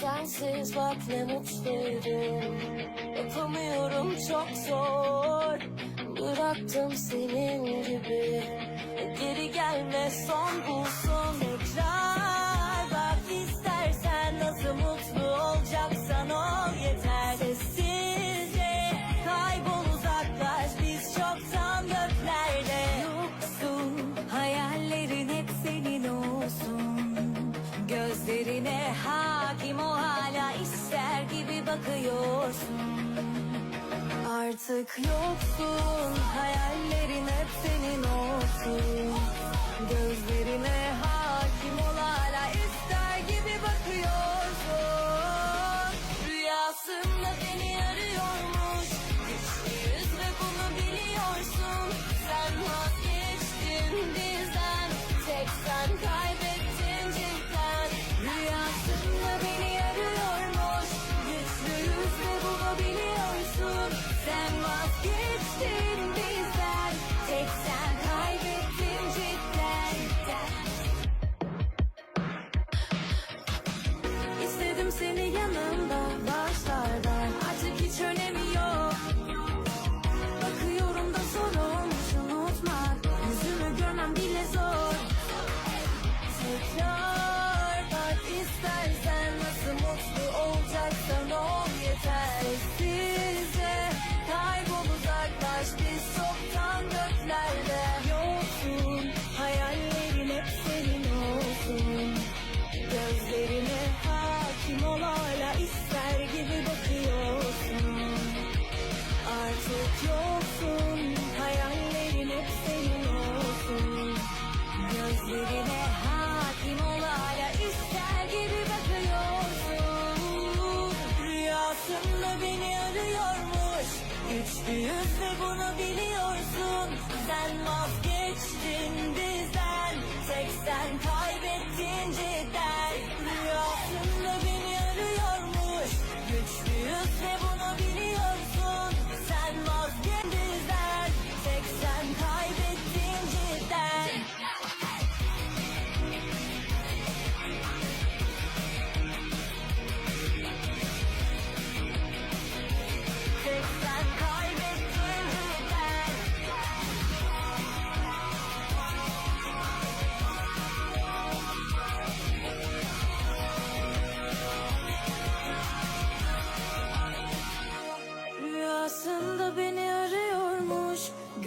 Sensiz bak ne mutluydum Yapamıyorum çok zor. Bıraktım senin gibi. Geri gelme son bulsun bakıyorsun Artık yoksun Hayallerin hep senin olsun. Gözlerine hakim ol hala ister gibi bakıyorsun. Rüyasında beni arıyormuş Güçlüyüz ve bunu biliyorsun. Sen vazgeçtin bizden Tek sen kaybettin yanımda başlarda. Artık hiç önemi yok. Bakıyorum da zor olmuş unutmak. Yüzümü görmem bile zor. Tekrar bak istersen Nasıl mutlu olacaksan ol yeter Yoksun. Hayallerin hep senin olsun. Gözlerine hakim ol hala ister gibi bakıyorsun. Rüyasında beni arıyormuş. Güçlüyüz ve bunu biliyorsun. Sen vazgeçtin